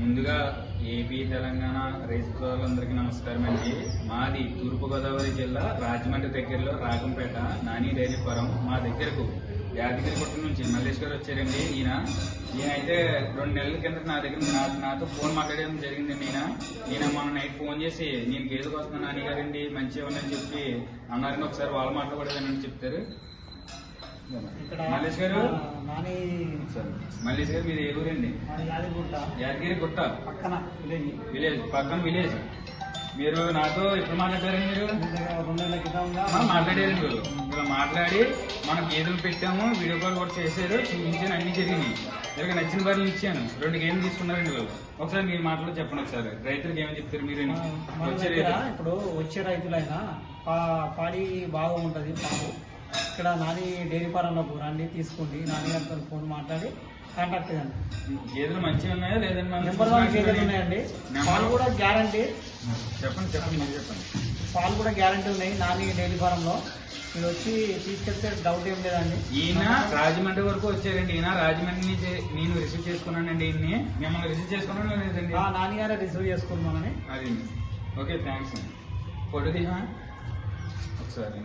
ముందుగా ఏపీ తెలంగాణ రైతు సోదరులందరికీ నమస్కారం అండి. మాది తూర్పుగోదావరి జిల్లా రాజమండ్రి దగ్గరలో రాగంపేట నాని డైరీ ఫారం మా దగ్గరకు యాదగిరి గుట్ట నుంచి మల్లేష్ గారు వచ్చారండి. ఈయన ఈయన అయితే రెండు నెలల కింద నా దగ్గర నా నాతో ఫోన్ మాట్లాడడం జరిగిందండి ఈయన. ఈయన మొన్న నైట్ ఫోన్ చేసి నేను గేదెకు వస్తున్నాను నాని గారండి మంచిగా ఉందని చెప్పి అన్నారని ఒకసారి వాళ్ళ మాటలు కూడా వినండి చెప్తారు. మల్లేష్ గారు? నాని సరే. మీరు ఏ ఊరండి? యాదగిరిగుట్ట. పక్కన విలేజ్. విలేజ్ పక్కన విలేజ్. మీరు నాతో ఎప్పుడు మాట్లాడారండి మీరు? మీ దగ్గర రెండు నెలల క్రితంగా ఆ, మాట్లాడారు మీరు. ఇలా మాట్లాడి మనం గేదెలు పెట్టాము వీడియో కాల్ కూడా చేశారు చూపించాను అన్ని జరిగినాయి. ఇలాగ నచ్చిన బర్రెలు ఇచ్చాను. రెండు గేమ్లు తీసుకున్నారండి వాళ్ళు. ఒకసారి మీరు మాటలు చెప్పండి ఒకసారి. రైతులకు ఏమని చెప్తారు మీరు వచ్చే ఇప్పుడు వచ్చే రైతులైనా పాడి బాగా ఉంటది పాలు ఇక్కడ నాని డైరీ ఫారంలో రండి తీసుకోండి. నాని గారితో ఫోన్ మాట్లాడి కాంటాక్ట్ కండి గేదెలు మంచిగా ఉన్నాయా? లేదండి నెంబర్ వన్ గేదెలు ఉన్నాయండి. పాలు కూడా గ్యారంటీ. చెప్పండి చెప్పండి మీరు చెప్పండి. పాలు కూడా గ్యారంటీ ఉన్నాయి నాని డైరీ ఫారంలో. మీరు వచ్చి తీసుకెళ్తే డౌట్ ఏం లేదండి. ఈయన రాజమండ్రి వరకు వచ్చారండి ఈయన రాజమండ్రి నుంచి నేను రిసీవ్ చేసుకున్నానండి ఈయన్ని. మిమ్మల్ని రిసీవ్ చేసుకున్నాను లేదండి? ఆ, నాని గారే రిసీవ్ చేసుకుందామని అది ఓకే థ్యాంక్స్ అండి. ఫోటో తీసా ఒకసారి.